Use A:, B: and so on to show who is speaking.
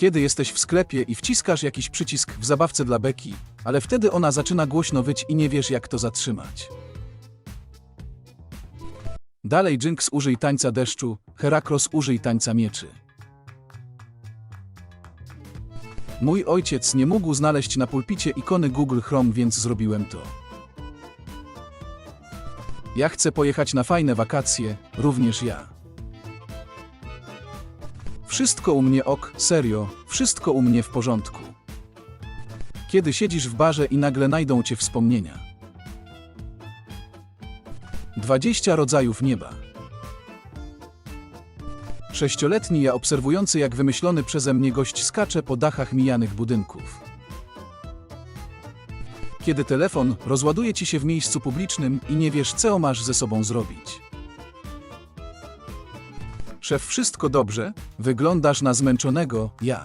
A: Kiedy jesteś w sklepie i wciskasz jakiś przycisk w zabawce dla Beki, ale wtedy ona zaczyna głośno wyć i nie wiesz jak to zatrzymać. Dalej Jinx użyj tańca deszczu, Herakros użyj tańca mieczy. Mój ojciec nie mógł znaleźć na pulpicie ikony Google Chrome, więc zrobiłem to. Ja chcę pojechać na fajne wakacje, również ja. Wszystko u mnie ok, serio, wszystko u mnie w porządku. Kiedy siedzisz w barze i nagle najdą cię wspomnienia. 20 rodzajów nieba. Sześcioletni ja obserwujący jak wymyślony przeze mnie gość skacze po dachach mijanych budynków. Kiedy telefon rozładuje ci się w miejscu publicznym i nie wiesz co masz ze sobą zrobić. Szef, wszystko dobrze? Wyglądasz na zmęczonego, ja.